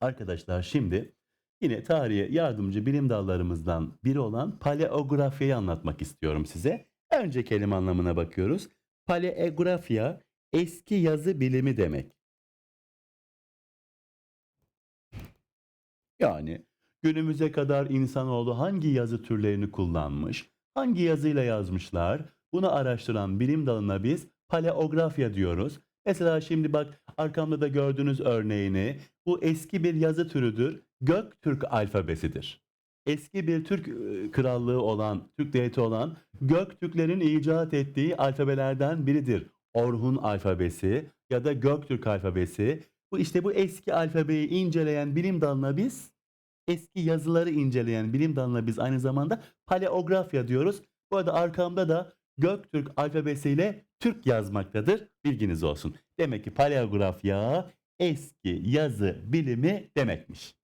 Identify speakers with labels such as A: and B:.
A: Arkadaşlar şimdi yine tarihe yardımcı bilim dallarımızdan biri olan paleografiyi anlatmak istiyorum size. Önce kelime anlamına bakıyoruz. Paleografya eski yazı bilimi demek. Yani günümüze kadar insanoğlu hangi yazı türlerini kullanmış, hangi yazıyla yazmışlar, bunu araştıran bilim dalına biz paleografya diyoruz. Mesela şimdi bak arkamda da gördüğünüz örneğini bu eski bir yazı türüdür. Göktürk alfabesidir. Eski bir Türk e, krallığı olan, Türk devleti olan Göktürklerin icat ettiği alfabelerden biridir. Orhun alfabesi ya da Göktürk alfabesi. Bu işte bu eski alfabeyi inceleyen bilim dalına biz eski yazıları inceleyen bilim dalına biz aynı zamanda paleografya diyoruz. Bu arada arkamda da Göktürk alfabesiyle Türk yazmaktadır. Bilginiz olsun. Demek ki paleografya eski yazı bilimi demekmiş.